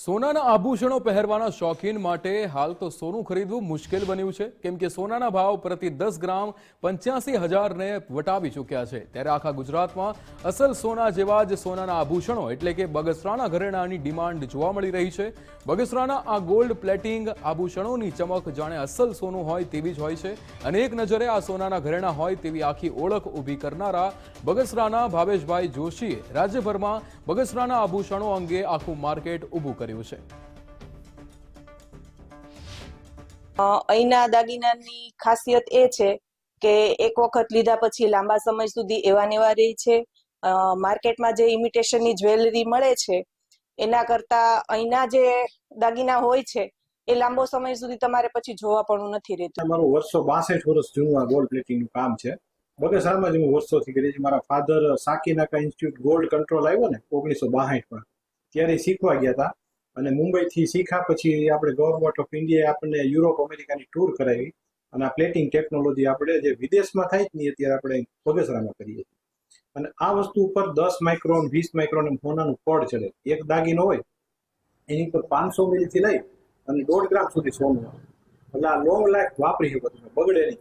સોનાના આભૂષણો પહેરવાના શોખીન માટે હાલ તો સોનું ખરીદવું મુશ્કેલ બન્યું છે. કેમ કે સોનાના ભાવ પ્રતિ દસ ગ્રામ પંચ્યાસી હજારને વટાવી ચૂક્યા છે. ત્યારે આખા ગુજરાતમાં અસલ સોના જેવા જ સોનાના આભૂષણો એટલે કે બગસરાના ઘરેણાની ડિમાન્ડ જોવા મળી રહી છે. બગસરાના આ ગોલ્ડ પ્લેટિંગ આભૂષણોની ચમક જાણે અસલ સોનું હોય તેવી જ હોય છે. અને એક નજરે આ સોનાના ઘરેણા હોય તેવી આખી ઓળખ ઊભી કરનારા બગસરાના ભાવેશભાઈ જોશીએ રાજ્યભરમાં બગસરાના આભૂષણો અંગે આખું માર્કેટ ઊભું કર્યું છે? અ, અહીંના દાગીનાની ખાસિયત એ છે કે એક વખત લીધા પછી લાંબા સમય સુધી એવા નેવા રહી રહે છે માર્કેટમાં જે ઇમિટેશનની જ્વેલરી મળે છે એના કરતા અહીંના જે દાગીના હોય છે એ લાંબો સમય સુધી તમારે પછી જોવા પણ નથી રહેતું. મારું વર્ષો બાસઠ વર્ષ જૂનું આ ગોલ્ડ પ્લેટિંગનું કામ છે. બગસરામાં જ હું વર્ષોથી કરી છે. મારા father Sakinaka institute gold control આવ્યો ને ઓગણીસો બાસઠમાં. ત્યારે શીખવા ગયા હતા. અને મુંબઈથી શીખા પછી આપણે ગવર્મેન્ટ ઓફ ઇન્ડિયાએ આપણને યુરોપ અમેરિકાની ટૂર કરાવી અને આ પ્લેટિંગ ટેકનોલોજી આપણે જે વિદેશમાં થાય જ નહીં અત્યારે આપણે પગસરામાં કરીએ છીએ. અને આ વસ્તુ ઉપર દસ માઇક્રોન વીસ માઇક્રોન એમ સોનાનું પડ ચડે. એક દાગીનો હોય, એની ઉપર પાંચસો મિલીથી લઈ અને દોઢ ગ્રામ સુધી સોનું આવે. એટલે આ લોંગ લાઈફ વાપરી શકો તમે બગડે નહીં.